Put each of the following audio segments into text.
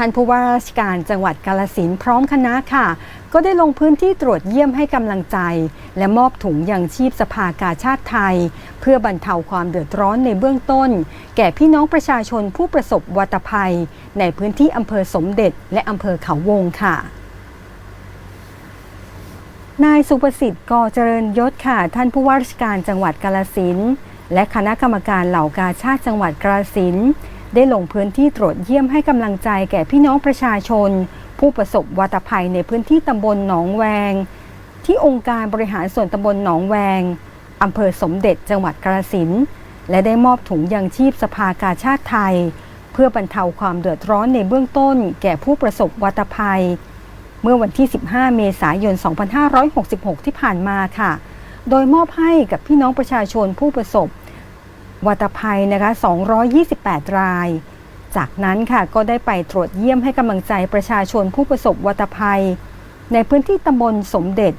ท่านผู้ว่าราชการจังหวัดกาลสินพร้อมคณะค่ะ ก็ได้ลงพื้นที่ตรวจเยี่ยมให้กำลังใจ และมอบถุงยังชีพสภากาชาติไทย เพื่อบรรเทาความเดือดร้อนในเบื้องต้น แก่พี่น้องประชาชนผู้ประสบวัตภัย ในพื้นที่อำเภอสมเด็จ และอำเภอเขาวงค่ะนายสุประสิทธิ์กอเจริญยศค่ะ ท่านผู้ว่าราชการจังหวัดกาลสินและคณะกรรมการเหล่ากาชาติจังหวัดกาลสิน ได้ลงพื้นที่ตรวจเยี่ยมให้กำลังใจแก่พี่น้องประชาชน ผู้ประสบวัตภัยในพื้นที่ตำบลหนองแวง ที่องค์การบริหารส่วนตำบลหนองแวงอำเภอสมเด็จจังหวัดกาลสินและได้มอบถุงยังชีพสภากาชาติไทย เพื่อบรรเทาความเดือดร้อนในเบื้องต้น แก่ผู้ประสบวัตภัย เมื่อวันที่ 15 เมษายน 2566 ที่ผ่านมาค่ะ โดยมอบให้กับพี่น้องประชาชนผู้ประสบ วัตภัยนะคะ 228 ราย จากนั้นค่ะก็ได้ไปตรวจเยี่ยมให้กำลังใจประชาชนผู้ประสบวัตภัย ในพื้นที่ตำบลสมเด็จ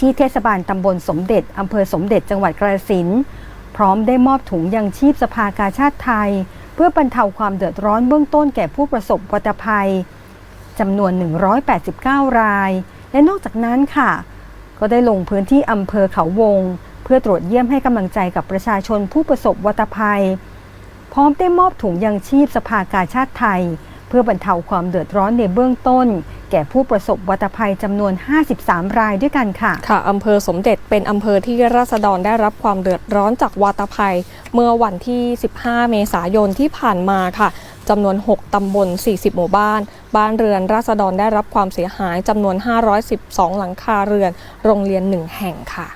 ที่เทศบาลตำบลสมเด็จอำเภอสมเด็จจังหวัดกระสินพร้อมได้มอบถุงยังชีพสภากาชาติไทย เพื่อบรรเทาความเดือดร้อนเบื้องต้นแก่ผู้ประสบวัตภัยจำนวน 189 ราย และนอกจากนั้นค่ะ ก็ได้ลงพื้นที่อำเภอเขาวง เพื่อตรวจเยี่ยมให้กำลังใจกับประชาชนผู้ประสบวัตภัย พร้อมได้มอบถุงยังชีพสภากาชาติไทย เพื่อบรรเทาความเดือดร้อนในเบื้องต้น แก่ผู้ประสบวัตภัยจำนวน 53 รายด้วยกันค่ะ ค่ะอำเภอสมเด็จเป็นอำเภอที่ราษฎรได้รับความเดือดร้อนจากวาตภัย เมื่อวันที่ 15 เมษายนที่ผ่านมาค่ะจำนวน 6 ตำบล 40 หมู่บ้าน บ้านเรือนราษฎรได้รับความเสียหายจำนวน 512 หลังคาเรือน โรงเรียน 1 แห่งค่ะ